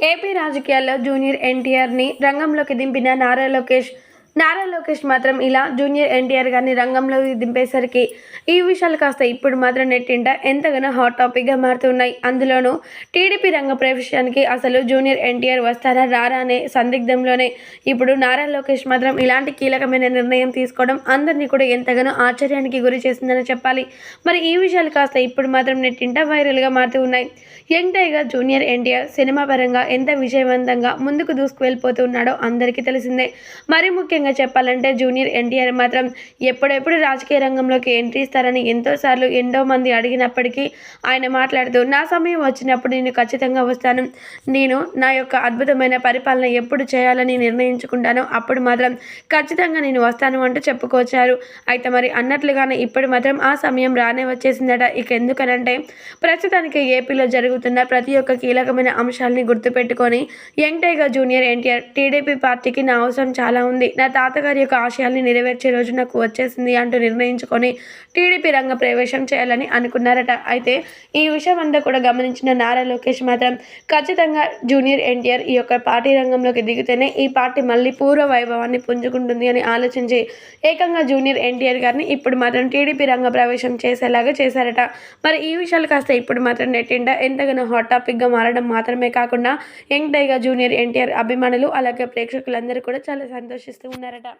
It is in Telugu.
ఏపీ రాజకీయాల్లో జూనియర్ ఎన్టీఆర్ని రంగంలోకి దింపిన నారా లోకేష్ నారా లోకేష్ మాత్రం ఇలా జూనియర్ ఎన్టీఆర్ గారిని రంగంలోకి దింపేసరికి ఈ విషయాలు కాస్త ఇప్పుడు మాత్రం నెట్టింట ఎంతగానో హాట్ టాపిక్గా మారుతున్నాయి. అందులోనూ టీడీపీ రంగ ప్రవేశానికి అసలు జూనియర్ ఎన్టీఆర్ వస్తారా రారా అనే సందిగ్ధంలోనే ఇప్పుడు నారా లోకేష్ మాత్రం ఇలాంటి కీలకమైన నిర్ణయం తీసుకోవడం అందరినీ కూడా ఎంతగానో ఆశ్చర్యానికి గురి చేసిందని చెప్పాలి. మరి ఈ విషయాలు కాస్త ఇప్పుడు మాత్రం నెట్టింట వైరల్గా మారుతూ ఉన్నాయి. Young tiger junior NTR cinema పరంగా ఎంత విజయవంతంగా ముందుకు దూసుకువెళ్ళిపోతున్నాడో అందరికీ తెలిసిందే. మరి ముఖ్యంగా చెప్పాలంటే జూనియర్ ఎన్టీఆర్ మాత్రం ఎప్పుడెప్పుడు రాజకీయ రంగంలోకి ఎంట్రీ ఇస్తారని ఎంతోసార్లు ఎంతో మంది అడిగినప్పటికీ ఆయన మాట్లాడుతూ నా సమయం వచ్చినప్పుడు నేను ఖచ్చితంగా వస్తాను. నేను నా యొక్క అద్భుతమైన పరిపాలన ఎప్పుడు చేయాలని నిర్ణయించుకుంటానో అప్పుడు మాత్రం ఖచ్చితంగా నేను వస్తాను అంటూ చెప్పుకొచ్చారు. అయితే మరి అన్నట్లుగానే ఇప్పుడు మాత్రం ఆ సమయం రానే వచ్చేసిందట. ఇక ఎందుకనంటే ప్రస్తుతానికి ఏపీలో జరుగుతున్న ప్రతి ఒక్క కీలకమైన అంశాలని గుర్తుపెట్టుకొని young tiger junior NTR TDP party నా అవసరం చాలా ఉంది. నా తాతగారి యొక్క ఆశయాల్ని నెరవేర్చే రోజు నాకు వచ్చేసింది అంటూ నిర్ణయించుకొని టీడీపీ రంగ ప్రవేశం చేయాలని అనుకున్నారట. అయితే ఈ విషయం అంతా కూడా గమనించిన నారా లోకేష్ మాత్రం ఖచ్చితంగా జూనియర్ ఎన్టీఆర్ ఈ యొక్క పార్టీ రంగంలోకి దిగితేనే ఈ పార్టీ మళ్ళీ పూర్వ వైభవాన్ని పుంజుకుంటుంది అని ఆలోచించి ఏకంగా జూనియర్ ఎన్టీఆర్ గారిని ఇప్పుడు మాత్రం టీడీపీ రంగ ప్రవేశం చేసేలాగా చేశారట. మరి ఈ విషయాలు కాస్త ఇప్పుడు మాత్రం నెట్టిండా? ఎంతగానో హాట్ టాపిక్గా మారడం మాత్రమే కాకుండా యంగ్ టైగా జూనియర్ ఎన్టీఆర్ అభిమానులు అలాగే ప్రేక్షకులందరూ కూడా చాలా సంతోషిస్తూ വന്നേരട്ടെ